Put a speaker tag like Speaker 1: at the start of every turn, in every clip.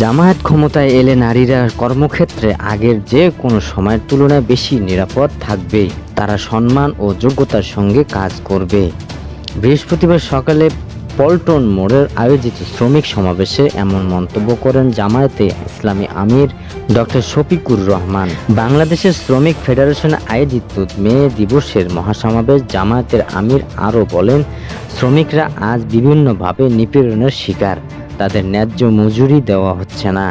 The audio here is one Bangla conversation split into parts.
Speaker 1: জামায়াত ক্ষমতায় এলে নারীরা কর্মক্ষেত্রে আগের যে কোনো সময়ের তুলনায় বেশি নিরাপদ থাকবে তারা সম্মান ও যোগ্যতার সঙ্গে কাজ করবে। বৃহস্পতিবার সকালে পল্টন মোড়ের আয়োজিত শ্রমিক সমাবেশে এমন মন্তব্য করেন জামায়াতে ইসলামী আমির ডক্টর শফিকুর রহমান। বাংলাদেশের শ্রমিক ফেডারেশন আয়োজিত মে দিবসের মহাসমাবেশ জামায়াতের আমির আরও বলেন, শ্রমিকরা আজ বিভিন্নভাবে নিপীড়নের শিকার। তাদের ন্যায্য মজুরি দেওয়া হচ্ছে না।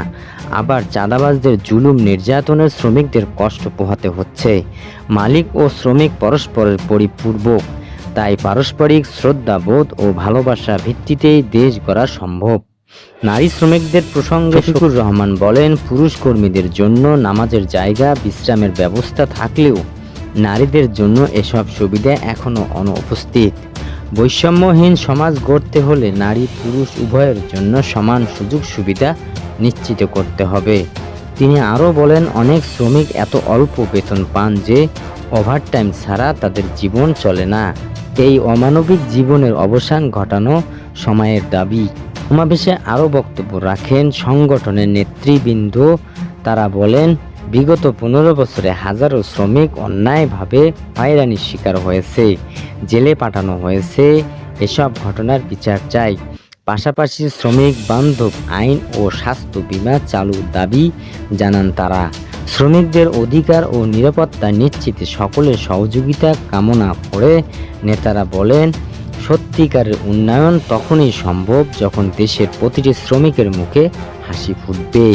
Speaker 1: আবার চাঁদাবাজদের জুলুম নির্যাতনের শ্রমিকদের কষ্ট পোহাতে হচ্ছে। মালিক ও শ্রমিক পরস্পরের পরিপূর্বক তাই পারস্পরিক শ্রদ্ধাবোধ ও ভালোবাসা ভিত্তিতেই দেশ গড়া সম্ভব। নারী শ্রমিকদের প্রসঙ্গে শফিকুর রহমান বলেন পুরুষ কর্মীদের জন্য নামাজের জায়গা বিশ্রামের ব্যবস্থা থাকলেও নারীদের জন্য এসব সুবিধা এখনও অনুপস্থিত। বৈষম্যহীন সমাজ গড়তে হলে নারী পুরুষ উভয়ের জন্য সমান সুযোগ সুবিধা নিশ্চিত করতে হবে। তিনি আরও বলেন, অনেক শ্রমিক এত অল্প বেতন পান যে ওভারটাইম ছাড়া তাদের জীবন চলে না। এই অমানবিক জীবনের অবসান ঘটানো সময়ের দাবি। সমাবেশে আরও বক্তব্য রাখেন সংগঠনের নেতৃবৃন্দ। তারা বলেন বিগত পনেরো বছরে হাজারো শ্রমিক অন্যায়ভাবে হয়রানির শিকার হয়েছে, জেলে পাঠানো হয়েছে, এসব ঘটনার বিচার চাই। পাশাপাশি শ্রমিক বান্ধব আইন ও স্বাস্থ্য বীমা চালুর দাবি জানান তারা। শ্রমিকদের অধিকার ও নিরাপত্তা নিশ্চিতে সকলের সহযোগিতা কামনা করে নেতারা বলেন, সত্যিকারের উন্নয়ন তখনই সম্ভব যখন দেশের প্রতিটি শ্রমিকের মুখে হাসি ফুটবে